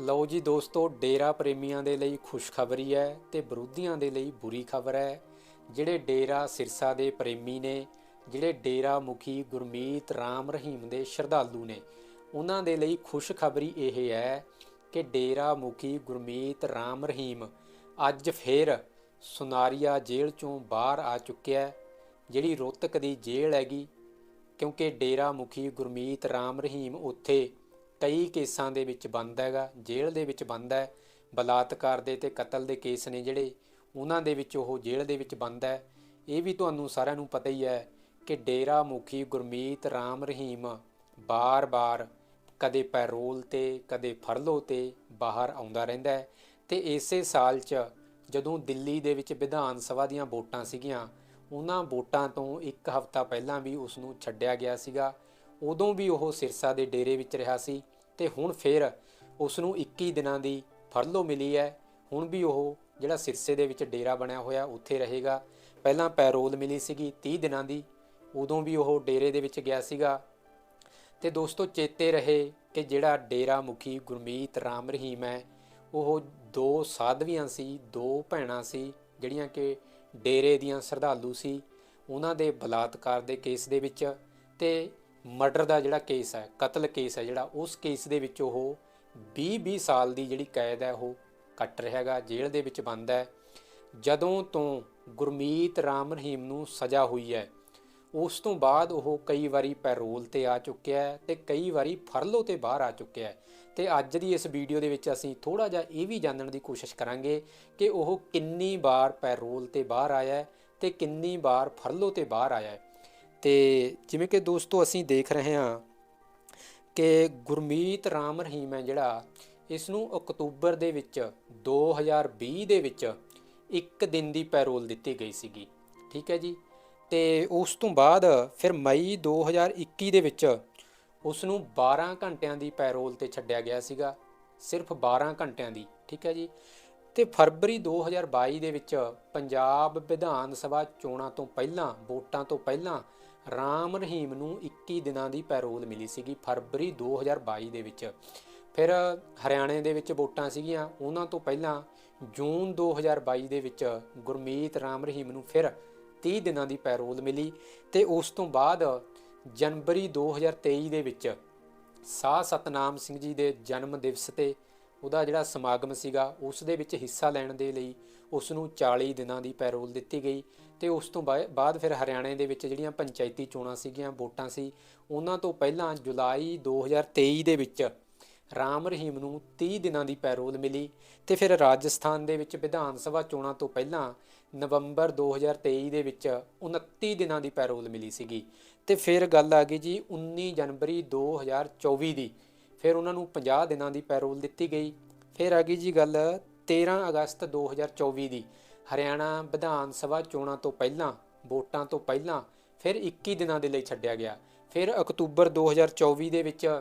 ਲਓ ਜੀ ਦੋਸਤੋ, ਡੇਰਾ ਪ੍ਰੇਮੀਆਂ ਦੇ ਲਈ ਖੁਸ਼ਖਬਰੀ ਹੈ ਤੇ ਵਿਰੋਧੀਆਂ ਦੇ ਲਈ ਬੁਰੀ ਖਬਰ ਹੈ। ਜਿਹੜੇ ਡੇਰਾ ਸਿਰਸਾ ਦੇ ਪ੍ਰੇਮੀ ਨੇ, ਜਿਹੜੇ ਡੇਰਾ ਮੁਖੀ ਗੁਰਮੀਤ ਰਾਮ ਰਹੀਮ ਦੇ ਸ਼ਰਧਾਲੂ ਨੇ, ਉਹਨਾਂ ਦੇ ਲਈ ਖੁਸ਼ਖਬਰੀ ਇਹ ਹੈ ਕਿ ਡੇਰਾ ਮੁਖੀ ਗੁਰਮੀਤ ਰਾਮ ਰਹੀਮ ਅੱਜ ਫਿਰ ਸੁਨਾਰੀਆ ਜੇਲ੍ਹ ਚੋਂ ਬਾਹਰ ਆ ਚੁੱਕਿਆ ਜਿਹੜੀ ਰੋਹਤਕ ਦੀ ਜੇਲ੍ਹ ਹੈਗੀ, ਕਿਉਂਕਿ ਡੇਰਾ ਮੁਖੀ ਗੁਰਮੀਤ ਰਾਮ ਰਹੀਮ ਉੱਥੇ ਕਈ ਕੇਸਾਂ ਦੇ ਵਿੱਚ ਬੰਦ ਹੈਗਾ, ਜੇਲ੍ਹ ਦੇ ਵਿੱਚ ਬੰਦ ਹੈ, ਬਲਾਤਕਾਰ ਦੇ ਤੇ ਕਤਲ ਦੇ ਕੇਸ ਨੇ ਜਿਹੜੇ, ਉਹਨਾਂ ਦੇ ਵਿੱਚ ਉਹ ਜੇਲ੍ਹ ਦੇ ਵਿੱਚ ਬੰਦ ਹੈ। ਇਹ ਵੀ ਤੁਹਾਨੂੰ ਸਾਰਿਆਂ ਨੂੰ ਪਤਾ ਹੀ ਹੈ ਕਿ ਡੇਰਾ ਮੁਖੀ ਗੁਰਮੀਤ ਰਾਮ ਰਹੀਮ ਬਾਰ-ਬਾਰ ਕਦੇ ਪੈਰੋਲ ਤੇ, ਕਦੇ ਫਰਲੋ ਤੇ ਬਾਹਰ ਆਉਂਦਾ ਰਹਿੰਦਾ ਹੈ। ਤੇ ਇਸੇ ਸਾਲ 'ਚ ਜਦੋਂ ਦਿੱਲੀ ਦੇ ਵਿੱਚ ਵਿਧਾਨ ਸਭਾ ਦੀਆਂ ਵੋਟਾਂ ਸੀਗੀਆਂ, ਉਹਨਾਂ ਵੋਟਾਂ ਤੋਂ ਇੱਕ ਹਫ਼ਤਾ ਪਹਿਲਾਂ ਵੀ ਉਸ ਨੂੰ ਛੱਡਿਆ ਗਿਆ ਸੀਗਾ। ਉਦੋਂ ਵੀ ਉਹ ਸਿਰਸਾ ਦੇ ਡੇਰੇ ਵਿੱਚ ਰਿਹਾ ਸੀ। ਤੇ ਹੁਣ ਫਿਰ ਉਸ ਨੂੰ 21 ਦਿਨਾਂ ਦੀ ਫਰਲੋ ਮਿਲੀ ਹੈ। ਹੁਣ ਵੀ ਉਹ ਜਿਹੜਾ ਸਿਰਸੇ ਦੇ ਵਿੱਚ ਡੇਰਾ ਬਣਿਆ ਹੋਇਆ, ਉੱਥੇ ਰਹੇਗਾ। ਪਹਿਲਾਂ ਪੈਰੋਲ ਮਿਲੀ ਸੀਗੀ 30 ਦਿਨਾਂ ਦੀ, ਉਦੋਂ ਵੀ ਉਹ ਡੇਰੇ ਦੇ ਵਿੱਚ ਗਿਆ ਸੀਗਾ। ਤੇ ਦੋਸਤੋ ਚੇਤੇ ਰਹੇ ਕਿ ਜਿਹੜਾ ਡੇਰਾ ਮੁਖੀ ਗੁਰਮੀਤ ਰਾਮ ਰਹੀਮ ਹੈ, ਉਹ ਦੋ ਸਾਧਵੀਆਂ ਸੀ, ਦੋ ਭੈਣਾਂ ਸੀ, ਜਿਹੜੀਆਂ ਕਿ ਡੇਰੇ ਦੀਆਂ ਸ਼ਰਧਾਲੂ ਸੀ। ਉਹਨਾਂ ਦੇ ਬਲਾਤਕਾਰ ਦੇ ਕੇਸ ਦੇ ਵਿੱਚ ਤੇ ਮਰਡਰ ਦਾ ਜਿਹੜਾ ਕੇਸ ਹੈ, ਕਤਲ ਕੇਸ ਹੈ ਜਿਹੜਾ, ਉਸ ਕੇਸ ਦੇ ਵਿੱਚ ਉਹ 20-20 ਸਾਲ ਦੀ ਜਿਹੜੀ ਕੈਦ ਹੈ, ਉਹ ਕੱਟ ਰਿਹਾ ਹੈਗਾ, ਜੇਲ੍ਹ ਦੇ ਵਿੱਚ ਬੰਦ ਹੈ। ਜਦੋਂ ਤੋਂ ਗੁਰਮੀਤ ਰਾਮ ਰਹੀਮ ਨੂੰ ਸਜ਼ਾ ਹੋਈ ਹੈ, ਉਸ ਤੋਂ ਬਾਅਦ ਉਹ ਕਈ ਵਾਰੀ ਪੈਰੋਲ ਤੇ ਆ ਚੁੱਕਿਆ ਹੈ ਤੇ ਕਈ ਵਾਰੀ ਫਰਲੋ ਤੇ ਬਾਹਰ ਆ ਚੁੱਕਿਆ ਹੈ। ਤੇ ਅੱਜ ਦੀ ਇਸ ਵੀਡੀਓ ਦੇ ਵਿੱਚ ਅਸੀਂ ਥੋੜਾ ਜਿਹਾ ਇਹ ਵੀ ਜਾਣਨ ਦੀ ਕੋਸ਼ਿਸ਼ ਕਰਾਂਗੇ ਕਿ ਉਹ ਕਿੰਨੀ ਵਾਰ ਪੈਰੋਲ ਤੇ ਬਾਹਰ ਆਇਆ ਹੈ ਤੇ ਕਿੰਨੀ ਵਾਰ ਫਰਲੋ ਤੇ ਬਾਹਰ ਆਇਆ ਹੈ। ਤੇ ਜਿਵੇਂ ਕਿ ਦੋਸਤੋ ਅਸੀਂ ਦੇਖ ਰਹੇ ਹਾਂ ਕਿ ਗੁਰਮੀਤ ਰਾਮ ਰਹੀਮ ਹੈ ਜਿਹੜਾ ਇਸ ਨੂੰ ਅਕਤੂਬਰ ਦੇ ਵਿੱਚ 2020 ਦੇ ਵਿੱਚ ਇੱਕ ਦਿਨ ਦੀ ਪੈਰੋਲ ਦਿੱਤੀ ਗਈ ਸੀਗੀ, ਠੀਕ ਹੈ ਜੀ? ਤੇ ਉਸ ਤੋਂ ਬਾਅਦ ਫਿਰ ਮਈ 2021 ਦੇ ਵਿੱਚ ਉਸ ਨੂੰ 12 ਘੰਟਿਆਂ ਦੀ ਪੈਰੋਲ ਤੇ ਛੱਡਿਆ ਗਿਆ ਸੀਗਾ, ਸਿਰਫ 12 ਘੰਟਿਆਂ ਦੀ, ਠੀਕ ਹੈ ਜੀ? ਤੇ ਫਰਵਰੀ 2022 ਦੇ ਵਿੱਚ ਪੰਜਾਬ ਵਿਧਾਨ ਸਭਾ ਚੋਣਾਂ ਤੋਂ ਪਹਿਲਾਂ, ਵੋਟਾਂ ਤੋਂ ਪਹਿਲਾਂ ਰਾਮ ਰਹੀਮ ਨੂੰ 21 ਦਿਨਾਂ ਦੀ ਪੈਰੋਲ ਮਿਲੀ ਸੀਗੀ ਫਰਵਰੀ 2022 ਦੇ ਵਿੱਚ। ਫਿਰ ਹਰਿਆਣੇ ਦੇ ਵਿੱਚ ਵੋਟਾਂ ਸੀਗੀਆਂ। ਉਹਨਾਂ ਤੋਂ ਪਹਿਲਾਂ ਜੂਨ 2022 ਦੇ ਵਿੱਚ ਗੁਰਮੀਤ ਰਾਮ ਰਹੀਮ ਨੂੰ ਫਿਰ 30 ਦਿਨਾਂ ਦੀ ਪੈਰੋਲ ਮਿਲੀ ਤੇ ਉਸ ਤੋਂ ਬਾਅਦ ਜਨਵਰੀ 2023 ਦੇ ਵਿੱਚ ਸਾਹ ਸਤਨਾਮ ਸਿੰਘ ਜੀ ਦੇ ਜਨਮ ਦਿਵਸ ਤੇ ਉਹਦਾ ਜਿਹੜਾ ਸਮਾਗਮ ਸੀਗਾ, ਉਸ ਦੇ ਵਿੱਚ ਹਿੱਸਾ ਲੈਣ ਦੇ ਲਈ ਉਸ ਨੂੰ 40 ਦਿਨਾਂ ਦੀ ਪੈਰੋਲ ਦਿੱਤੀ ਗਈ ਤੇ ਉਸ ਤੋਂ ਬਾਅ- ਬਾਅਦ ਫਿਰ ਹਰਿਆਣੇ ਦੇ ਵਿੱਚ ਜਿਹੜੀਆਂ ਪੰਚਾਇਤੀ ਚੋਣਾਂ ਸੀਗੀਆਂ, ਵੋਟਾਂ ਸੀ, ਉਹਨਾਂ ਤੋਂ ਪਹਿਲਾਂ ਜੁਲਾਈ 2023 ਦੇ ਵਿੱਚ ਰਾਮ ਰਹੀਮ ਨੂੰ 30 ਦਿਨਾਂ ਦੀ ਪੈਰੋਲ ਮਿਲੀ ਤੇ ਫਿਰ ਰਾਜਸਥਾਨ ਦੇ ਵਿੱਚ ਵਿਧਾਨ ਸਭਾ ਚੋਣਾਂ ਤੋਂ ਪਹਿਲਾਂ ਨਵੰਬਰ 2023 ਦੇ ਵਿੱਚ 29 ਦਿਨਾਂ ਦੀ ਪੈਰੋਲ ਮਿਲੀ ਸੀਗੀ। ਤੇ ਫਿਰ ਗੱਲ ਆ ਗਈ ਜੀ 19 ਜਨਵਰੀ 2024 ਦੀ। ਫਿਰ ਉਹਨਾਂ ਨੂੰ 50 ਦਿਨਾਂ ਦੀ ਪੈਰੋਲ ਦਿੱਤੀ ਗਈ। ਫਿਰ ਆ ਗਈ ਜੀ ਗੱਲ 13 ਅਗਸਤ 2024 ਦੀ। ਹਰਿਆਣਾ ਵਿਧਾਨ ਸਭਾ ਚੋਣਾਂ ਤੋਂ ਪਹਿਲਾਂ, ਵੋਟਾਂ ਤੋਂ ਪਹਿਲਾਂ ਫਿਰ 21 ਦਿਨਾਂ ਦੇ ਲਈ ਛੱਡਿਆ ਗਿਆ। ਫਿਰ ਅਕਤੂਬਰ 2024 ਦੇ ਵਿੱਚ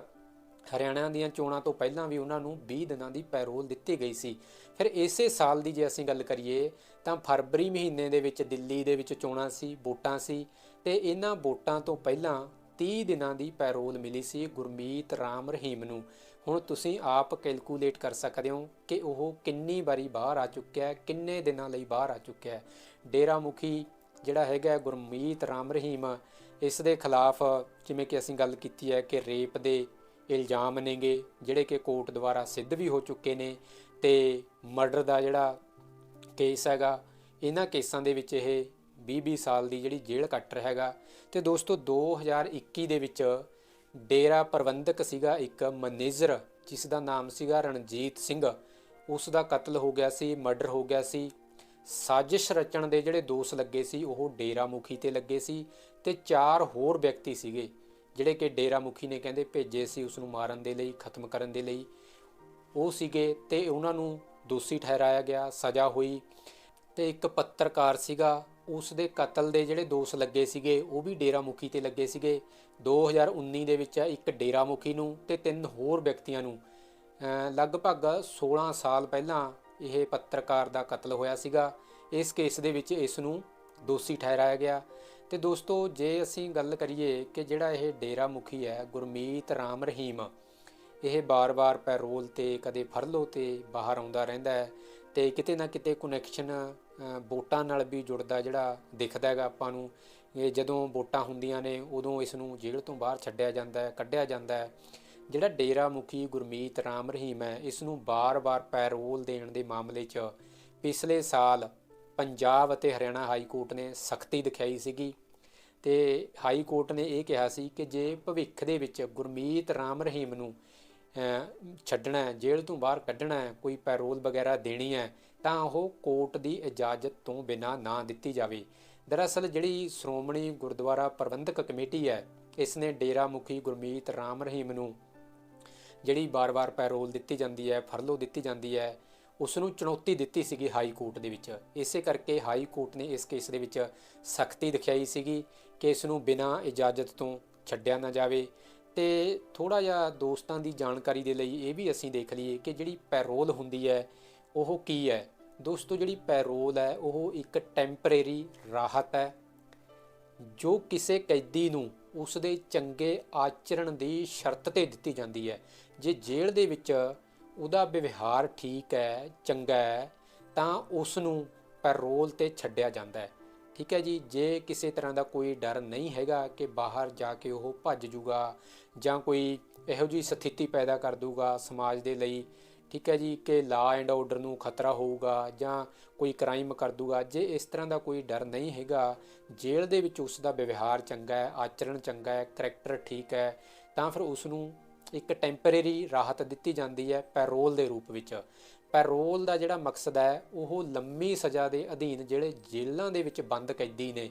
ਹਰਿਆਣਾ ਦੀਆਂ ਚੋਣਾਂ ਤੋਂ ਪਹਿਲਾਂ ਵੀ ਉਹਨਾਂ ਨੂੰ 20 ਦਿਨਾਂ ਦੀ ਪੈਰੋਲ ਦਿੱਤੀ ਗਈ ਸੀ। ਫਿਰ ਇਸੇ ਸਾਲ ਦੀ ਜੇ ਅਸੀਂ ਗੱਲ ਕਰੀਏ, ਤਾਂ ਫਰਵਰੀ ਮਹੀਨੇ ਦੇ ਵਿੱਚ ਦਿੱਲੀ ਦੇ ਵਿੱਚ ਚੋਣਾਂ ਸੀ, ਵੋਟਾਂ ਸੀ ਤੇ ਇਹਨਾਂ ਵੋਟਾਂ ਤੋਂ ਪਹਿਲਾਂ 30 ਦਿਨਾਂ ਦੀ ਪੈਰੋਲ ਮਿਲੀ ਸੀ ਗੁਰਮੀਤ ਰਾਮ ਰਹੀਮ ਨੂੰ। ਹੁਣ ਤੁਸੀਂ ਆਪ ਕੈਲਕੂਲੇਟ ਕਰ ਸਕਦੇ ਹੋ ਕਿ ਉਹ ਕਿੰਨੀ ਵਾਰੀ ਬਾਹਰ ਆ ਚੁੱਕਿਆ ਹੈ, ਕਿੰਨੇ ਦਿਨਾਂ ਲਈ ਬਾਹਰ ਆ ਚੁੱਕਿਆ ਹੈ। ਡੇਰਾ ਮੁਖੀ ਜਿਹੜਾ ਹੈਗਾ ਗੁਰਮੀਤ ਰਾਮ ਰਹੀਮ, ਇਸ ਦੇ ਖਿਲਾਫ ਜਿਵੇਂ ਕਿ ਅਸੀਂ ਗੱਲ ਕੀਤੀ ਹੈ ਕਿ ਰੇਪ ਦੇ ਇਲਜ਼ਾਮ ਨੇਗੇ, ਜਿਹੜੇ ਕਿ ਕੋਰਟ ਦੁਆਰਾ ਸਿੱਧ ਵੀ ਹੋ ਚੁੱਕੇ ਨੇ ਤੇ ਮਰਡਰ ਦਾ ਜਿਹੜਾ ਕੇਸ ਹੈਗਾ, ਇਹਨਾਂ ਕੇਸਾਂ ਦੇ ਵਿੱਚ ਇਹ 20-20 ਸਾਲ ਦੀ ਜਿਹੜੀ ਜੇਲ੍ਹ ਕੱਟ ਰਿਹਾ ਹੈਗਾ ਤੇ ਦੋਸਤੋ 2021 ਦੇ ਵਿੱਚ ਡੇਰਾ ਪ੍ਰਬੰਧਕ ਸੀਗਾ ਇੱਕ ਮੈਨੇਜਰ, ਜਿਸ ਦਾ ਨਾਮ ਸੀਗਾ ਰਣਜੀਤ ਸਿੰਘ। ਉਸ ਦਾ ਕਤਲ ਹੋ ਗਿਆ ਸੀ, ਮਰਡਰ ਹੋ ਗਿਆ ਸੀ। ਸਾਜ਼ਿਸ਼ ਰਚਣ ਦੇ ਜਿਹੜੇ ਦੋਸ਼ ਲੱਗੇ ਸੀ, ਉਹ ਡੇਰਾ ਮੁਖੀ ਤੇ ਲੱਗੇ ਸੀ ਤੇ ਚਾਰ ਹੋਰ ਵਿਅਕਤੀ ਸੀਗੇ, ਜਿਹੜੇ ਕਿ ਡੇਰਾ ਮੁਖੀ ਨੇ ਕਹਿੰਦੇ ਭੇਜੇ ਸੀ ਉਸ ਨੂੰ ਮਾਰਨ ਦੇ ਲਈ, ਖਤਮ ਕਰਨ ਦੇ ਲਈ। ਉਹ ਸੀਗੇ ਤੇ ਉਹਨਾਂ ਨੂੰ ਦੋਸ਼ੀ ਠਹਿਰਾਇਆ ਗਿਆ, ਸਜ਼ਾ ਹੋਈ ਤੇ ਇੱਕ ਪੱਤਰਕਾਰ ਸੀਗਾ ਉਸ ਦੇ ਕਤਲ ਦੇ ਜਿਹੜੇ ਦੋਸ਼ ਲੱਗੇ ਸੀਗੇ, ਉਹ ਵੀ ਡੇਰਾ ਮੁਖੀ ਤੇ ਲੱਗੇ ਸੀਗੇ। 2019 ਦੇ ਵਿੱਚ ਇੱਕ ਡੇਰਾ ਮੁਖੀ ਨੂੰ ਤੇ ਤਿੰਨ ਹੋਰ ਵਿਅਕਤੀਆਂ ਨੂੰ। ਲਗਭਗ 16 ਸਾਲ ਪਹਿਲਾਂ ਇਹ ਪੱਤਰਕਾਰ ਦਾ ਕਤਲ ਹੋਇਆ ਸੀਗਾ। ਇਸ ਕੇਸ ਦੇ ਵਿੱਚ ਇਸ ਨੂੰ ਦੋਸ਼ੀ ਠਹਿਰਾਇਆ ਗਿਆ। ਤੇ ਦੋਸਤੋ, ਜੇ ਅਸੀਂ ਗੱਲ ਕਰੀਏ ਕਿ ਜਿਹੜਾ ਇਹ ਡੇਰਾ ਮੁਖੀ ਹੈ, ਗੁਰਮੀਤ ਰਾਮ ਰਹੀਮ, ਇਹ ਬਾਰ-ਬਾਰ ਪੈਰੋਲ ਤੇ ਕਦੇ ਫਰਲੋ ਤੇ ਬਾਹਰ ਆਉਂਦਾ ਰਹਿੰਦਾ ਹੈ ਤੇ ਕਿਤੇ ਨਾ ਕਿਤੇ ਕਨੈਕਸ਼ਨ ਵੋਟਾਂ ਨਾਲ ਵੀ ਜੁੜਦਾ ਜਿਹੜਾ ਦਿਖਦਾ ਹੈਗਾ ਆਪਾਂ ਨੂੰ, ਇਹ ਜਦੋਂ ਵੋਟਾਂ ਹੁੰਦੀਆਂ ਨੇ ਉਦੋਂ ਇਸ ਨੂੰ ਜੇਲ੍ਹ ਤੋਂ ਬਾਹਰ ਛੱਡਿਆ ਜਾਂਦਾ ਹੈ, ਕੱਢਿਆ ਜਾਂਦਾ ਹੈ। ਜਿਹੜਾ ਡੇਰਾ ਮੁਖੀ ਗੁਰਮੀਤ ਰਾਮ ਰਹੀਮ ਹੈ, ਇਸ ਨੂੰ ਬਾਰ-ਬਾਰ ਪੈਰੋਲ ਦੇਣ ਦੇ ਮਾਮਲੇ 'ਚ ਪਿਛਲੇ ਸਾਲ ਪੰਜਾਬ ਅਤੇ ਹਰਿਆਣਾ ਹਾਈ ਕੋਰਟ ਨੇ ਸਖਤੀ ਦਿਖਾਈ ਸੀਗੀ ਤੇ ਹਾਈ ਕੋਰਟ ਨੇ ਇਹ ਕਿਹਾ ਸੀ ਕਿ ਜੇ ਭਵਿੱਖ ਦੇ ਵਿੱਚ ਗੁਰਮੀਤ ਰਾਮ ਰਹੀਮ ਨੂੰ ਛੱਡਣਾ ਹੈ, ਜੇਲ੍ਹ ਤੋਂ ਬਾਹਰ ਕੱਢਣਾ ਹੈ, ਕੋਈ ਪੈਰੋਲ ਵਗੈਰਾ ਦੇਣੀ ਹੈ, ਤਾਂ ਉਹ ਕੋਰਟ ਦੀ ਇਜਾਜ਼ਤ ਤੋਂ ਬਿਨਾਂ ਨਾ ਦਿੱਤੀ ਜਾਵੇ। ਦਰਅਸਲ ਜਿਹੜੀ ਸ਼੍ਰੋਮਣੀ ਗੁਰਦੁਆਰਾ ਪ੍ਰਬੰਧਕ ਕਮੇਟੀ ਹੈ ਇਸ ਨੇ ਡੇਰਾ ਮੁਖੀ ਗੁਰਮੀਤ ਰਾਮ ਰਹੀਮ ਨੂੰ ਜਿਹੜੀ ਬਾਰ-ਬਾਰ ਪੈਰੋਲ ਦਿੱਤੀ ਜਾਂਦੀ ਹੈ, ਫਰਲੋ ਦਿੱਤੀ ਜਾਂਦੀ ਹੈ ਉਸ ਨੂੰ ਚੁਣੌਤੀ ਦਿੱਤੀ ਸੀਗੀ ਹਾਈ ਕੋਰਟ ਦੇ ਵਿੱਚ। ਇਸੇ ਕਰਕੇ ਹਾਈ ਕੋਰਟ ਨੇ ਇਸ ਕੇਸ ਦੇ ਵਿੱਚ ਸਖਤੀ ਦਿਖਾਈ ਸੀਗੀ ਕਿ ਇਸ ਨੂੰ ਬਿਨਾਂ ਇਜਾਜ਼ਤ ਤੋਂ ਛੱਡਿਆ ਨਾ ਜਾਵੇ। ਤੇ ਥੋੜਾ ਜਿਹਾ ਦੋਸਤਾਂ ਦੀ ਜਾਣਕਾਰੀ ਦੇ ਲਈ ਇਹ ਵੀ ਅਸੀਂ ਦੇਖ ਲਈਏ ਕਿ ਜਿਹੜੀ ਪੈਰੋਲ ਹੁੰਦੀ ਹੈ, ਉਹ ਕੀ ਹੈ? ਦੋਸਤੋ, ਜਿਹੜੀ ਪੈਰੋਲ ਹੈ, ਉਹ ਇੱਕ ਟੈਂਪਰੇਰੀ ਰਾਹਤ ਹੈ, ਜੋ ਕਿਸੇ ਕੈਦੀ ਨੂੰ ਉਸ ਦੇ ਚੰਗੇ ਆਚਰਣ ਦੀ ਸ਼ਰਤ ਤੇ ਦਿੱਤੀ ਜਾਂਦੀ ਹੈ। ਜੇ ਜੇਲ੍ਹ ਦੇ ਵਿੱਚ ਉਹਦਾ ਵਿਵਹਾਰ ਠੀਕ ਹੈ, ਚੰਗਾ ਹੈ, ਤਾਂ ਉਸ ਨੂੰ ਪੈਰੋਲ ਤੇ ਛੱਡਿਆ ਜਾਂਦਾ ਹੈ। ਠੀਕ ਹੈ ਜੀ, ਜੇ ਕਿਸੇ ਤਰ੍ਹਾਂ ਦਾ ਕੋਈ ਡਰ ਨਹੀਂ ਹੈਗਾ ਕਿ ਬਾਹਰ ਜਾ ਕੇ ਉਹ ਭੱਜ ਜੂਗਾ ਜਾਂ ਕੋਈ ਇਹੋ ਜਿਹੀ ਸਥਿਤੀ ਪੈਦਾ ਕਰ ਦੂਗਾ ਸਮਾਜ ਦੇ ਲਈ, ਠੀਕ ਹੈ ਜੀ, ਕਿ ਲਾ ਐਂਡ ਆਰਡਰ ਨੂੰ ਖਤਰਾ ਹੋਊਗਾ ਜਾਂ ਕੋਈ ਕ੍ਰਾਈਮ ਕਰ ਦੂਗਾ, ਜੇ ਇਸ ਤਰ੍ਹਾਂ ਦਾ ਕੋਈ ਡਰ ਨਹੀਂ ਹੈਗਾ, ਜੇਲ੍ਹ ਦੇ ਵਿੱਚ ਉਸ ਦਾ ਵਿਵਹਾਰ ਚੰਗਾ ਹੈ, ਆਚਰਣ ਚੰਗਾ ਹੈ ਕਰੈਕਟਰ ਠੀਕ ਹੈ, ਤਾਂ ਫਿਰ ਉਸ ਨੂੰ ਇੱਕ ਟੈਂਪਰੇਰੀ ਰਾਹਤ ਦਿੱਤੀ ਜਾਂਦੀ ਹੈ ਪੈਰੋਲ ਦੇ ਰੂਪ ਵਿੱਚ। ਪੈਰੋਲ ਦਾ ਜਿਹੜਾ ਮਕਸਦ ਹੈ, ਉਹ ਲੰਮੀ ਸਜ਼ਾ ਦੇ ਅਧੀਨ ਜਿਹੜੇ ਜੇਲ੍ਹਾਂ ਦੇ ਵਿੱਚ ਬੰਦ ਕੈਦੀ ਨੇ,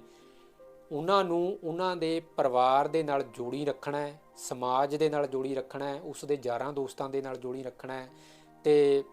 ਉਹਨਾਂ ਨੂੰ ਉਹਨਾਂ ਦੇ ਪਰਿਵਾਰ ਦੇ ਨਾਲ ਜੋੜੀ ਰੱਖਣਾ ਹੈ, ਸਮਾਜ ਦੇ ਨਾਲ ਜੋੜੀ ਰੱਖਣਾ ਹੈ, ਉਸ ਦੇ ਯਾਰਾਂ ਦੋਸਤਾਂ ਦੇ ਨਾਲ ਜੋੜੀ ਰੱਖਣਾ ਹੈ ਤੇ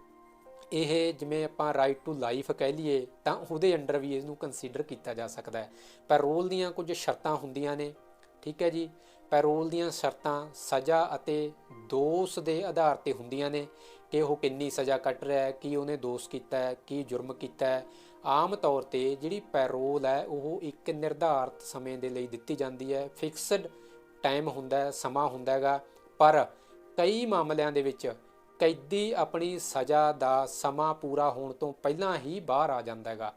ਇਹ ਜਿਵੇਂ ਆਪਾਂ ਰਾਈਟ ਟੂ ਲਾਈਫ ਕਹਿ ਲਈਏ, ਤਾਂ ਉਹਦੇ ਅੰਡਰ ਵੀ ਇਹਨੂੰ ਕੰਸੀਡਰ ਕੀਤਾ ਜਾ ਸਕਦਾ ਹੈ। ਪੈਰੋਲ ਦੀਆਂ ਕੁਝ ਸ਼ਰਤਾਂ ਹੁੰਦੀਆਂ ਨੇ, ਠੀਕ ਹੈ ਜੀ? ਪੈਰੋਲ ਦੀਆਂ ਸ਼ਰਤਾਂ ਸਜ਼ਾ ਅਤੇ ਦੋਸ਼ ਦੇ ਆਧਾਰ ਤੇ ਹੁੰਦੀਆਂ ਨੇ। ਕਿ ਉਹ ਕਿੰਨੀ ਸਜ਼ਾ ਕੱਟ ਰਿਹਾ ਹੈ, ਕੀ ਉਹਨੇ ਦੋਸ਼ ਕੀਤਾ ਹੈ, ਕੀ ਜੁਰਮ ਕੀਤਾ ਹੈ। ਆਮ ਤੌਰ ਤੇ ਜਿਹੜੀ ਪੈਰੋਲ ਹੈ, ਉਹ ਇੱਕ ਨਿਰਧਾਰਤ ਸਮੇਂ ਦੇ ਲਈ ਦਿੱਤੀ ਜਾਂਦੀ ਹੈ। ਫਿਕਸਡ ਟਾਈਮ ਹੁੰਦਾ ਹੈ, ਸਮਾਂ ਹੁੰਦਾ ਹੈਗਾ। ਪਰ ਕਈ ਮਾਮਲਿਆਂ ਦੇ ਵਿੱਚ ਕੈਦੀ ਆਪਣੀ ਸਜ਼ਾ ਦਾ ਸਮਾਂ ਪੂਰਾ ਹੋਣ ਤੋਂ ਪਹਿਲਾਂ ਹੀ ਬਾਹਰ ਆ ਜਾਂਦਾ ਹੈਗਾ।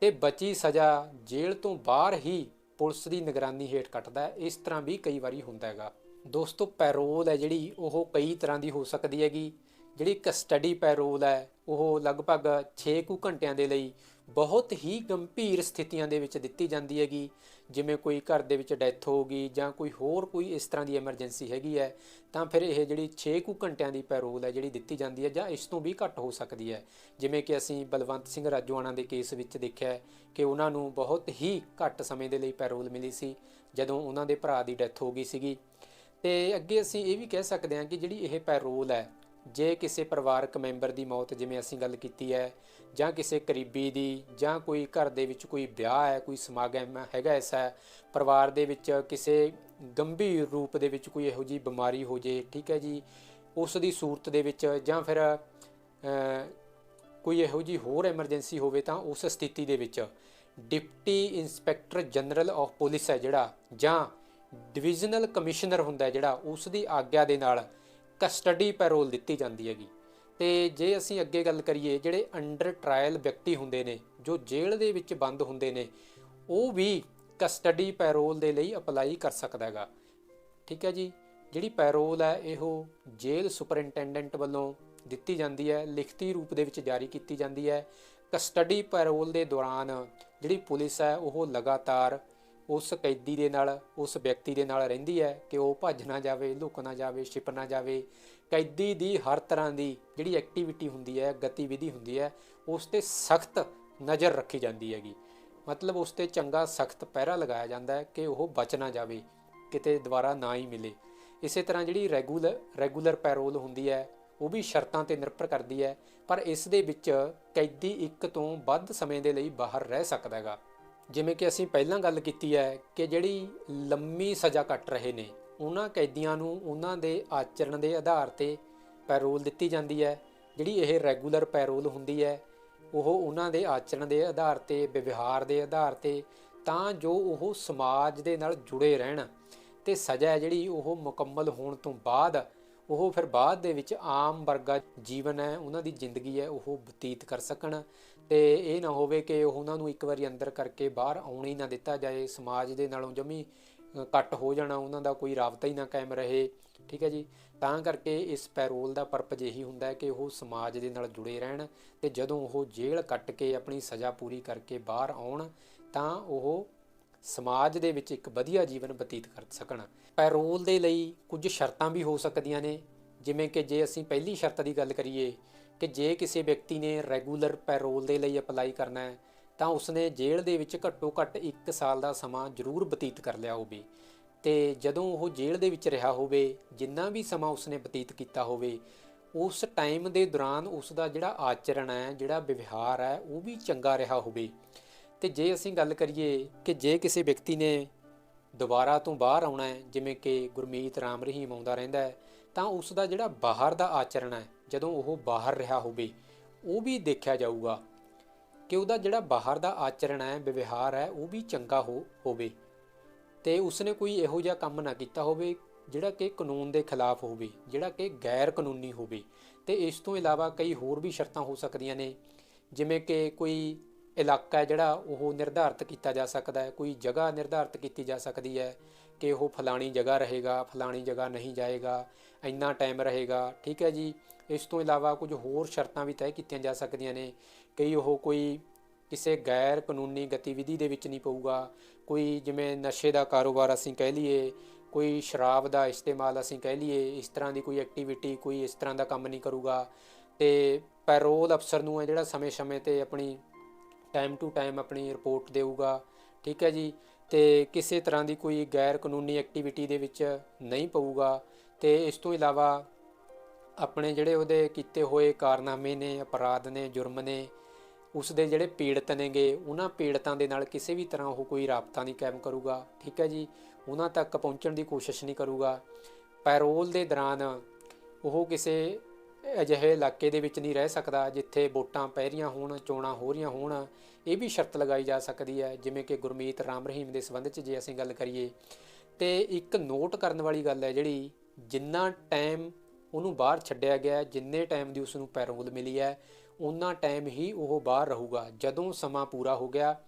ਤੇ ਬਚੀ ਸਜ਼ਾ ਜੇਲ੍ਹ ਤੋਂ ਬਾਹਰ ਹੀ ਪੁਲਿਸ ਦੀ ਨਿਗਰਾਨੀ ਹੇਠ ਕੱਟਦਾ ਹੈ। ਇਸ ਤਰ੍ਹਾਂ ਵੀ ਕਈ ਵਾਰੀ ਹੁੰਦਾ ਹੈਗਾ। ਦੋਸਤੋ, ਪੈਰੋਲ ਹੈ ਜਿਹੜੀ, ਉਹ ਕਈ ਤਰ੍ਹਾਂ ਦੀ ਹੋ ਸਕਦੀ ਹੈਗੀ। ਜਿਹੜੀ ਕਸਟਡੀ ਪੈਰੋਲ ਹੈ, ਉਹ ਲਗਭਗ 6 ਕੁ ਘੰਟਿਆਂ ਦੇ ਲਈ ਬਹੁਤ ਹੀ ਗੰਭੀਰ ਸਥਿਤੀਆਂ ਦੇ ਵਿੱਚ ਦਿੱਤੀ ਜਾਂਦੀ ਹੈਗੀ। ਜਿਵੇਂ ਕੋਈ ਘਰ ਦੇ ਵਿੱਚ ਡੈਥ ਹੋ ਗਈ ਜਾਂ ਕੋਈ ਹੋਰ ਕੋਈ ਇਸ ਤਰ੍ਹਾਂ ਦੀ ਐਮਰਜੈਂਸੀ ਹੈਗੀ ਹੈ, ਤਾਂ ਫਿਰ ਇਹ ਜਿਹੜੀ 6 ਕੁ ਘੰਟਿਆਂ ਦੀ ਪੈਰੋਲ ਹੈ ਜਿਹੜੀ ਦਿੱਤੀ ਜਾਂਦੀ ਹੈ ਜਾਂ ਇਸ ਤੋਂ ਵੀ ਘੱਟ ਹੋ ਸਕਦੀ ਹੈ। ਜਿਵੇਂ ਕਿ ਅਸੀਂ ਬਲਵੰਤ ਸਿੰਘ ਰਾਜੋਆਣਾ ਦੇ ਕੇਸ ਵਿੱਚ ਦੇਖਿਆ ਕਿ ਉਹਨਾਂ ਨੂੰ ਬਹੁਤ ਹੀ ਘੱਟ ਸਮੇਂ ਦੇ ਲਈ ਪੈਰੋਲ ਮਿਲੀ ਸੀ, ਜਦੋਂ ਉਹਨਾਂ ਦੇ ਭਰਾ ਦੀ ਡੈਥ ਹੋ ਗਈ ਸੀਗੀ। ਤੇ ਅੱਗੇ ਅਸੀਂ ਇਹ ਵੀ ਕਹਿ ਸਕਦੇ ਹਾਂ ਕਿ ਜਿਹੜੀ ਇਹ ਪੈਰੋਲ ਹੈ ਜੇ ਕਿਸੇ ਪਰਿਵਾਰਕ ਮੈਂਬਰ ਦੀ ਮੌਤ ਜਿਵੇਂ ਅਸੀਂ ਗੱਲ ਕੀਤੀ ਹੈ, ਜਾਂ ਕਿਸੇ ਕਰੀਬੀ ਦੀ, ਜਾਂ ਕੋਈ ਘਰ ਦੇ ਵਿੱਚ ਕੋਈ ਵਿਆਹ ਹੈ, ਕੋਈ ਸਮਾਗਮ ਹੈਗਾ ਐਸਾ, ਪਰਿਵਾਰ ਦੇ ਵਿੱਚ ਕਿਸੇ ਗੰਭੀਰ ਰੂਪ ਦੇ ਵਿੱਚ ਕੋਈ ਇਹੋ ਜੀ ਬਿਮਾਰੀ ਹੋ ਜੇ, ਠੀਕ ਹੈ ਜੀ, ਉਸ ਦੀ ਸੂਰਤ ਦੇ ਵਿੱਚ ਜਾਂ ਫਿਰ ਕੋਈ ਇਹੋ ਜੀ ਹੋਰ ਐਮਰਜੈਂਸੀ ਹੋਵੇ ਤਾਂ ਉਸ ਸਥਿਤੀ ਦੇ ਵਿੱਚ deputy inspector general of police ਹੈ ਜਿਹੜਾ, ਜਾਂ ਡਿਵੀਜ਼ਨਲ ਕਮਿਸ਼ਨਰ ਹੁੰਦਾ ਜਿਹੜਾ, ਉਸ ਦੀ ਆਗਿਆ ਦੇ ਨਾਲ ਕਸਟਡੀ ਪੈਰੋਲ ਦਿੱਤੀ ਜਾਂਦੀ ਹੈਗੀ। ਤੇ ਜੇ ਅਸੀਂ ਅੱਗੇ ਗੱਲ ਕਰੀਏ, ਜਿਹੜੇ ਅੰਡਰ ਟ੍ਰਾਇਲ ਵਿਅਕਤੀ ਹੁੰਦੇ ਨੇ, ਜੋ ਜੇਲ੍ਹ ਦੇ ਵਿੱਚ ਬੰਦ ਹੁੰਦੇ ਨੇ, ਉਹ ਵੀ ਕਸਟਡੀ ਪੈਰੋਲ ਦੇ ਲਈ ਅਪਲਾਈ ਕਰ ਸਕਦਾ ਹੈਗਾ। ਠੀਕ ਹੈ ਜੀ? ਜਿਹੜੀ ਪੈਰੋਲ ਹੈ, ਇਹੋ ਜੇਲ੍ਹ ਸੁਪਰਿੰਟੈਂਡੈਂਟ ਵੱਲੋਂ ਦਿੱਤੀ ਜਾਂਦੀ ਹੈ, ਲਿਖਤੀ ਰੂਪ ਦੇ ਵਿੱਚ ਜਾਰੀ ਕੀਤੀ ਜਾਂਦੀ ਹੈ। ਕਸਟਡੀ ਪੈਰੋਲ ਦੇ ਦੌਰਾਨ ਜਿਹੜੀ ਪੁਲਿਸ ਹੈ, ਉਹ ਲਗਾਤਾਰ ਉਸ ਕੈਦੀ ਦੇ ਨਾਲ, ਉਸ ਵਿਅਕਤੀ ਦੇ ਨਾਲ ਰਹਿੰਦੀ ਹੈ ਕਿ ਉਹ ਭੱਜ ਨਾ ਜਾਵੇ, ਲੁਕ ਨਾ ਜਾਵੇ, ਛਿਪ ਨਾ ਜਾਵੇ। ਕੈਦੀ ਦੀ ਹਰ ਤਰ੍ਹਾਂ ਦੀ ਜਿਹੜੀ ਐਕਟੀਵਿਟੀ ਹੁੰਦੀ ਹੈ, ਗਤੀਵਿਧੀ ਹੁੰਦੀ ਹੈ, ਉਸ ਤੇ ਸਖਤ ਨਜ਼ਰ ਰੱਖੀ ਜਾਂਦੀ ਹੈਗੀ। ਮਤਲਬ ਉਸ ਤੇ ਚੰਗਾ ਸਖਤ ਪਹਿਰਾ ਲਗਾਇਆ ਜਾਂਦਾ ਹੈ ਕਿ ਉਹ ਬਚ ਨਾ ਜਾਵੇ, ਕਿਤੇ ਦੁਬਾਰਾ ਨਾ ਹੀ ਮਿਲੇ। ਇਸੇ ਤਰ੍ਹਾਂ ਜਿਹੜੀ ਰੈਗੂਲਰ ਰੈਗੂਲਰ ਪੈਰੋਲ ਹੁੰਦੀ ਹੈ, ਉਹ ਵੀ ਸ਼ਰਤਾਂ ਤੇ ਨਿਰਭਰ ਕਰਦੀ ਹੈ, ਪਰ ਇਸ ਦੇ ਵਿੱਚ ਕੈਦੀ ਇੱਕ ਤੋਂ ਵੱਧ ਸਮੇਂ ਦੇ ਲਈ ਬਾਹਰ ਰਹਿ ਸਕਦਾ ਹੈਗਾ। ਜਿਵੇਂ ਕਿ ਅਸੀਂ ਪਹਿਲਾਂ ਗੱਲ ਕੀਤੀ ਹੈ ਕਿ ਜਿਹੜੀ ਲੰਮੀ ਸਜ਼ਾ ਕੱਟ ਰਹੇ ਨੇ, ਉਹਨਾਂ ਕੈਦੀਆਂ ਨੂੰ ਉਹਨਾਂ ਦੇ ਆਚਰਣ ਦੇ ਆਧਾਰ ਤੇ ਪੈਰੋਲ ਦਿੱਤੀ ਜਾਂਦੀ ਹੈ। ਜਿਹੜੀ ਇਹ ਰੈਗੂਲਰ ਪੈਰੋਲ ਹੁੰਦੀ ਹੈ, ਉਹ ਉਹਨਾਂ ਦੇ ਆਚਰਣ ਦੇ ਆਧਾਰ ਤੇ, ਵਿਵਹਾਰ ਦੇ ਆਧਾਰ ਤੇ, ਤਾਂ ਜੋ ਉਹ ਸਮਾਜ ਦੇ ਨਾਲ ਜੁੜੇ ਰਹਿਣ। ਤੇ ਸਜ਼ਾ ਹੈ ਜਿਹੜੀ ਉਹ ਮੁਕੰਮਲ ਹੋਣ ਤੋਂ ਬਾਅਦ, ਉਹ ਫਿਰ ਬਾਅਦ ਦੇ ਵਿੱਚ ਆਮ ਵਰਗਾ ਜੀਵਨ ਹੈ, ਉਹਨਾਂ ਦੀ ਜ਼ਿੰਦਗੀ ਹੈ, ਉਹ ਬਤੀਤ ਕਰ ਸਕਣ। ਤੇ ਇਹ ਨਾ ਹੋਵੇ ਕਿ ਉਹਨਾਂ ਨੂੰ ਇੱਕ ਵਾਰੀ ਅੰਦਰ ਕਰਕੇ ਬਾਹਰ ਆਉਣ ਹੀ ਨਾ ਦਿੱਤਾ ਜਾਏ, ਸਮਾਜ ਦੇ ਨਾਲੋਂ ਜਮੀ ਕੱਟ ਹੋ ਜਾਣਾ, ਉਹਨਾਂ ਦਾ ਕੋਈ ਰਾਬਤਾ ਹੀ ਨਾ ਕਾਇਮ ਰਹੇ। ਠੀਕ ਹੈ ਜੀ? ਤਾਂ ਕਰਕੇ ਇਸ ਪੈਰੋਲ ਦਾ ਪਰਪਜ ਇਹੀ ਹੁੰਦਾ ਹੈ ਕਿ ਉਹ ਸਮਾਜ ਦੇ ਨਾਲ ਜੁੜੇ ਰਹਿਣ ਤੇ ਜਦੋਂ ਉਹ ਜੇਲ੍ਹ ਕੱਟ ਕੇ ਆਪਣੀ ਸਜ਼ਾ ਪੂਰੀ ਕਰਕੇ ਬਾਹਰ ਆਉਣ, ਤਾਂ ਉਹ ਸਮਾਜ ਦੇ ਵਿੱਚ ਇੱਕ ਵਧੀਆ ਜੀਵਨ ਬਤੀਤ ਕਰ ਸਕਣ। ਪੈਰੋਲ ਦੇ ਲਈ ਕੁਝ ਸ਼ਰਤਾਂ ਵੀ ਹੋ ਸਕਦੀਆਂ ਨੇ, ਜਿਵੇਂ ਕਿ ਜੇ ਅਸੀਂ ਪਹਿਲੀ ਸ਼ਰਤ ਦੀ ਗੱਲ ਕਰੀਏ ਕਿ ਜੇ ਕਿਸੇ ਵਿਅਕਤੀ ਨੇ ਰੈਗੂਲਰ ਪੈਰੋਲ ਦੇ ਲਈ ਅਪਲਾਈ ਕਰਨਾ ਹੈ, ਤਾਂ ਉਸਨੇ ਜੇਲ੍ਹ ਦੇ ਵਿੱਚ ਘੱਟੋ ਘੱਟ 1 ਸਾਲ ਦਾ ਸਮਾਂ ਜ਼ਰੂਰ ਬਤੀਤ ਕਰ ਲਿਆ ਹੋਵੇ। ਤੇ ਜਦੋਂ ਉਹ ਜੇਲ੍ਹ ਦੇ ਵਿੱਚ ਰਿਹਾ ਹੋਵੇ, ਜਿੰਨਾ ਵੀ ਸਮਾਂ ਉਸਨੇ ਬਤੀਤ ਕੀਤਾ ਹੋਵੇ, ਉਸ ਟਾਈਮ ਦੇ ਦੌਰਾਨ ਉਸ ਦਾ ਜਿਹੜਾ ਆਚਰਣ ਹੈ, ਜਿਹੜਾ ਵਿਵਹਾਰ ਹੈ, ਉਹ ਵੀ ਚੰਗਾ ਰਿਹਾ ਹੋਵੇ। ਤੇ ਜੇ ਅਸੀਂ ਗੱਲ ਕਰੀਏ ਕਿ ਜੇ ਕਿਸੇ ਵਿਅਕਤੀ ਨੇ ਦੁਬਾਰਾ ਤੋਂ ਬਾਹਰ ਆਉਣਾ ਹੈ, ਜਿਵੇਂ ਕਿ ਗੁਰਮੀਤ ਰਾਮ ਰਹੀਮ ਆਉਂਦਾ ਰਹਿੰਦਾ ਹੈ, ਤਾਂ ਉਸ ਦਾ ਜਿਹੜਾ ਬਾਹਰ ਦਾ ਆਚਰਣ ਹੈ ਜਦੋਂ ਉਹ ਬਾਹਰ ਰਿਹਾ ਹੋਵੇ, ਉਹ ਵੀ ਦੇਖਿਆ ਜਾਊਗਾ ਕਿ ਉਹਦਾ ਜਿਹੜਾ ਬਾਹਰ ਦਾ ਆਚਰਣ ਹੈ, ਵਿਵਹਾਰ ਹੈ, ਉਹ ਵੀ ਚੰਗਾ ਹੋ, ਹੋਵੇ ਤੇ ਉਸਨੇ ਕੋਈ ਇਹੋ ਜਿਹਾ ਕੰਮ ਨਾ ਕੀਤਾ ਹੋਵੇ ਜਿਹੜਾ ਕਿ ਕਾਨੂੰਨ ਦੇ ਖਿਲਾਫ ਹੋਵੇ, ਜਿਹੜਾ ਕਿ ਗੈਰ ਕਾਨੂੰਨੀ ਹੋਵੇ ਤੇ ਇਸ ਤੋਂ ਇਲਾਵਾ ਕਈ ਹੋਰ ਵੀ ਸ਼ਰਤਾਂ ਹੋ ਸਕਦੀਆਂ ਨੇ, ਜਿਵੇਂ ਕਿ ਕੋਈ ਇਲਾਕਾ ਹੈ ਜਿਹੜਾ ਉਹ ਨਿਰਧਾਰਤ ਕੀਤਾ ਜਾ ਸਕਦਾ ਹੈ, ਕੋਈ ਜਗ੍ਹਾ ਨਿਰਧਾਰਤ ਕੀਤੀ ਜਾ ਸਕਦੀ ਹੈ ਕਿ ਉਹ ਫਲਾਣੀ ਜਗ੍ਹਾ ਰਹੇਗਾ, ਫਲਾਣੀ ਜਗ੍ਹਾ ਨਹੀਂ ਜਾਏਗਾ, ਇੰਨਾ ਟਾਈਮ ਰਹੇਗਾ, ਠੀਕ ਹੈ ਜੀ? ਇਸ ਤੋਂ ਇਲਾਵਾ ਕੁਝ ਹੋਰ ਸ਼ਰਤਾਂ ਵੀ ਤੈਅ ਕੀਤੀਆਂ ਜਾ ਸਕਦੀਆਂ ਨੇ। ਕਈ ਉਹ ਕੋਈ ਕਿਸੇ ਗੈਰ ਕਾਨੂੰਨੀ ਗਤੀਵਿਧੀ ਦੇ ਵਿੱਚ ਨਹੀਂ ਪਊਗਾ। ਕੋਈ ਜਿਵੇਂ ਨਸ਼ੇ ਦਾ ਕਾਰੋਬਾਰ ਅਸੀਂ ਕਹਿ ਲਈਏ, ਕੋਈ ਸ਼ਰਾਬ ਦਾ ਇਸਤੇਮਾਲ ਅਸੀਂ ਕਹਿ ਲਈਏ, ਇਸ ਤਰ੍ਹਾਂ ਦੀ ਕੋਈ ਐਕਟੀਵਿਟੀ ਕੋਈ ਇਸ ਤਰ੍ਹਾਂ ਦਾ ਕੰਮ ਨਹੀਂ ਕਰੂਗਾ। ਤੇ ਪੈਰੋਲ ਅਫਸਰ ਨੂੰ ਹੈ ਜਿਹੜਾ ਸਮੇਂ-ਸਮੇਂ ਤੇ ਆਪਣੀ ਟਾਈਮ ਟੂ ਟਾਈਮ ਆਪਣੀ ਰਿਪੋਰਟ ਦੇਊਗਾ, ਠੀਕ ਹੈ ਜੀ? ਤੇ ਕਿਸੇ ਤਰ੍ਹਾਂ ਦੀ ਕੋਈ ਗੈਰ ਕਾਨੂੰਨੀ ਐਕਟੀਵਿਟੀ ਦੇ ਵਿੱਚ ਨਹੀਂ ਪਊਗਾ। ਤੇ ਇਸ ਤੋਂ ਇਲਾਵਾ ਆਪਣੇ ਜਿਹੜੇ ਉਹਦੇ ਕੀਤੇ ਹੋਏ ਕਾਰਨਾਮੇ ਨੇ, ਅਪਰਾਧ ਨੇ, ਜੁਰਮ ਨੇ ਉਸ ਦੇ ਜਿਹੜੇ ਪੀੜਤ ਨੇਗੇ, ਉਹਨਾਂ ਪੀੜਤਾਂ ਦੇ ਨਾਲ ਕਿਸੇ ਵੀ ਤਰ੍ਹਾਂ ਉਹ ਕੋਈ ਰਾਬਤਾ ਨਹੀਂ ਕਾਇਮ ਕਰੂਗਾ। ਠੀਕ ਹੈ ਜੀ? ਉਹਨਾਂ ਤੱਕ ਪਹੁੰਚਣ ਦੀ ਕੋਸ਼ਿਸ਼ ਨਹੀਂ ਕਰੂਗਾ। ਪੈਰੋਲ ਦੇ ਦੌਰਾਨ ਉਹ ਕਿਸੇ ਅਜਿਹੇ ਇਲਾਕੇ ਦੇ ਵਿੱਚ ਨਹੀਂ ਰਹਿ ਸਕਦਾ, ਜਿੱਥੇ ਵੋਟਾਂ ਪੈ ਰਹੀਆਂ ਹੋਣ, ਚੋਣਾਂ ਹੋ ਰਹੀਆਂ ਹੋਣ, ਇਹ ਵੀ ਸ਼ਰਤ ਲਗਾਈ ਜਾ ਸਕਦੀ ਹੈ। ਜਿਵੇਂ ਕਿ ਗੁਰਮੀਤ ਰਾਮ ਰਹੀਮ ਦੇ ਸੰਬੰਧ 'ਚ ਜੇ ਅਸੀਂ ਗੱਲ ਕਰੀਏ, ਤੇ ਇੱਕ ਨੋਟ ਕਰਨ ਵਾਲੀ ਗੱਲ ਹੈ ਜਿਹੜੀ, ਜਿੰਨਾ ਟਾਈਮ ਉਹਨੂੰ ਬਾਹਰ ਛੱਡਿਆ ਗਿਆ, ਜਿੰਨੇ ਟਾਈਮ ਦੀ ਉਸ ਨੂੰ ਪੈਰੋਲ ਮਿਲੀ ਹੈ ਉਨਾ ਟਾਈਮ ਹੀ ਉਹ ਬਾਹਰ ਰਹੂਗਾ। ਜਦੋਂ ਸਮਾਂ ਪੂਰਾ ਹੋ ਗਿਆ,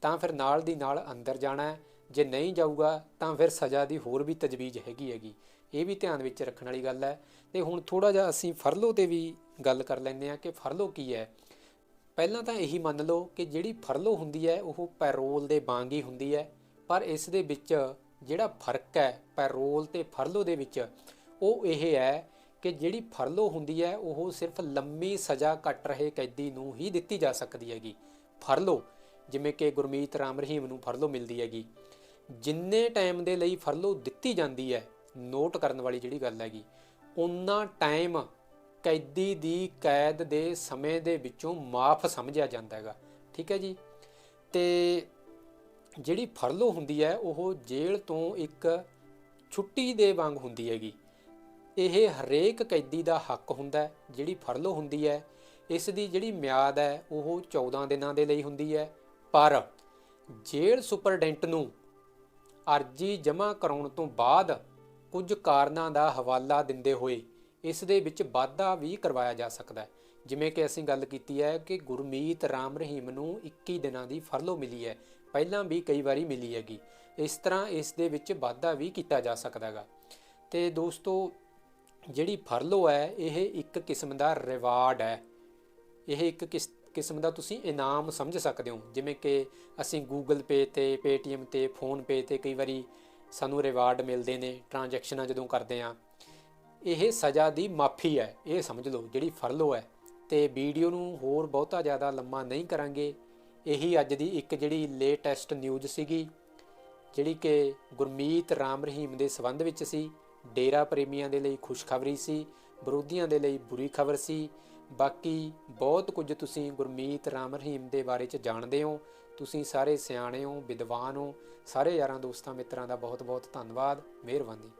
ਤਾਂ ਫਿਰ ਨਾਲ ਦੀ ਨਾਲ ਅੰਦਰ ਜਾਣਾ ਜੇ ਨਹੀਂ ਜਾਊਗਾ, ਤਾਂ ਫਿਰ ਸਜ਼ਾ ਦੀ ਹੋਰ ਵੀ ਤਜਵੀਜ਼ ਹੈਗੀ ਹੈਗੀ। ਇਹ ਵੀ ਧਿਆਨ ਵਿੱਚ ਰੱਖਣ ਵਾਲੀ ਗੱਲ ਹੈ। ਤੇ ਹੁਣ ਥੋੜਾ ਜਿਹਾ ਅਸੀਂ ਫਰਲੋ ਤੇ ਵੀ ਗੱਲ ਕਰ ਲੈਂਦੇ ਹਾਂ ਕਿ ਫਰਲੋ ਕੀ ਹੈ। ਪਹਿਲਾਂ ਤਾਂ ਇਹੀ ਮੰਨ ਲਓ ਕਿ ਜਿਹੜੀ ਫਰਲੋ ਹੁੰਦੀ ਹੈ, ਉਹ ਪੈਰੋਲ ਦੇ ਵਾਂਗ ਹੀ ਹੁੰਦੀ ਹੈ। ਪਰ ਇਸ ਦੇ ਵਿੱਚ ਜਿਹੜਾ ਫ਼ਰਕ ਹੈ, ਪੈਰੋਲ ਤੇ ਫਰਲੋ ਦੇ ਵਿੱਚ, ਉਹ ਇਹ ਹੈ ਕਿ ਜਿਹੜੀ ਫਰਲੋ ਹੁੰਦੀ ਹੈ, ਉਹ ਸਿਰਫ ਲੰਮੀ ਸਜ਼ਾ ਕੱਟ ਰਹੇ ਕੈਦੀ ਨੂੰ ਹੀ ਦਿੱਤੀ ਜਾ ਸਕਦੀ ਹੈਗੀ। ਫਰਲੋ, ਜਿਵੇਂ ਕਿ ਗੁਰਮੀਤ ਰਾਮ ਰਹੀਮ ਨੂੰ ਫਰਲੋ ਮਿਲਦੀ ਹੈਗੀ। ਜਿੰਨੇ ਟਾਈਮ ਦੇ ਲਈ ਫਰਲੋ ਦਿੱਤੀ ਜਾਂਦੀ ਹੈ, ਨੋਟ ਕਰਨ ਵਾਲੀ ਜਿਹੜੀ ਗੱਲ ਹੈਗੀ ਉਨਾ ਟਾਈਮ ਕੈਦੀ ਦੀ ਕੈਦ ਦੇ ਸਮੇਂ ਦੇ ਵਿੱਚੋਂ ਮਾਫ ਸਮਝਿਆ ਜਾਂਦਾ ਹੈਗਾ। ਠੀਕ ਹੈ ਜੀ? ਤੇ ਜਿਹੜੀ ਫਰਲੋ ਹੁੰਦੀ ਹੈ, ਉਹ ਜੇਲ੍ਹ ਤੋਂ ਇੱਕ ਛੁੱਟੀ ਦੇ ਵਾਂਗ ਹੁੰਦੀ ਹੈਗੀ। ਇਹ ਹਰੇਕ ਕੈਦੀ ਦਾ ਹੱਕ ਹੁੰਦਾ ਹੈ, ਜਿਹੜੀ ਫਰਲੋ ਹੁੰਦੀ ਹੈ, ਇਸ ਦੀ ਜਿਹੜੀ ਮਿਆਦ ਹੈ, ਉਹ 14 ਦਿਨਾਂ ਦੇ ਲਈ ਹੁੰਦੀ ਹੈ। ਪਰ ਜੇਲ੍ਹ ਸੁਪਰਡੈਂਟ ਨੂੰ ਅਰਜੀ ਜਮ੍ਹਾਂ ਕਰਾਉਣ ਤੋਂ ਬਾਅਦ ਕੁਝ ਕਾਰਨਾਂ ਦਾ ਹਵਾਲਾ ਦਿੰਦੇ ਹੋਏ ਇਸ ਦੇ ਵਿੱਚ ਵਾਧਾ ਵੀ ਕਰਵਾਇਆ ਜਾ ਸਕਦਾ ਹੈ। ਜਿਵੇਂ ਕਿ ਅਸੀਂ ਗੱਲ ਕੀਤੀ ਹੈ ਕਿ ਗੁਰਮੀਤ ਰਾਮ ਰਹੀਮ ਨੂੰ 21 ਦਿਨਾਂ ਦੀ ਫਰਲੋ ਮਿਲੀ ਹੈ। ਪਹਿਲਾਂ ਵੀ ਕਈ ਵਾਰੀ ਮਿਲੀ ਹੈਗੀ। ਇਸ ਤਰ੍ਹਾਂ ਇਸ ਦੇ ਵਿੱਚ ਵਾਧਾ ਵੀ ਕੀਤਾ ਜਾ ਸਕਦਾ ਹੈਗਾ। ਤੇ ਦੋਸਤੋ ਜਿਹੜੀ ਫਰਲੋ ਹੈ, ਇਹ ਇੱਕ ਕਿਸਮ ਦਾ ਰਿਵਾਰਡ ਹੈ। ਇਹ ਇੱਕ ਕਿਸਮ ਦਾ ਤੁਸੀਂ ਇਨਾਮ ਸਮਝ ਸਕਦੇ ਹੋ। ਜਿਵੇਂ ਕਿ ਅਸੀਂ Google Pay ਤੇ, Paytm ਤੇ, Phone Pay ਤੇ ਕਈ ਵਾਰੀ ਸਾਨੂੰ ਰਿਵਾਰਡ ਮਿਲਦੇ ਨੇ ਟ੍ਰਾਂਜੈਕਸ਼ਨਾਂ ਜਦੋਂ ਕਰਦੇ ਆ ਇਹ ਸਜ਼ਾ ਦੀ ਮਾਫੀ ਹੈ, ਇਹ ਸਮਝ ਲਓ, ਜਿਹੜੀ ਫਰਲੋ ਹੈ। ਤੇ ਵੀਡੀਓ ਨੂੰ ਹੋਰ ਬਹੁਤਾ ਜ਼ਿਆਦਾ ਲੰਮਾ ਨਹੀਂ ਕਰਾਂਗੇ। ਇਹੀ ਅੱਜ ਦੀ ਇੱਕ ਜਿਹੜੀ ਲੇਟੈਸਟ ਨਿਊਜ਼ ਸੀਗੀ, ਜਿਹੜੀ ਕਿ ਗੁਰਮੀਤ ਰਾਮ ਰਹੀਮ ਦੇ ਸਬੰਧ ਵਿੱਚ ਸੀ। ਡੇਰਾ ਪ੍ਰੇਮੀਆਂ ਦੇ ਲਈ ਖੁਸ਼ਖਬਰੀ ਸੀ, ਵਿਰੋਧੀਆਂ ਦੇ ਲਈ ਬੁਰੀ ਖਬਰ ਸੀ। ਬਾਕੀ ਬਹੁਤ ਕੁਝ ਤੁਸੀਂ ਗੁਰਮੀਤ ਰਾਮ ਰਹੀਮ ਦੇ ਬਾਰੇ ਚ ਜਾਣਦੇ ਹੋ। ਤੁਸੀਂ ਸਾਰੇ ਸਿਆਣੇ ਹੋ, ਵਿਦਵਾਨ ਹੋ। ਸਾਰੇ ਯਾਰਾਂ ਦੋਸਤਾਂ ਮਿੱਤਰਾਂ ਦਾ ਬਹੁਤ ਬਹੁਤ ਧੰਨਵਾਦ। ਮਿਹਰਬਾਨੀ।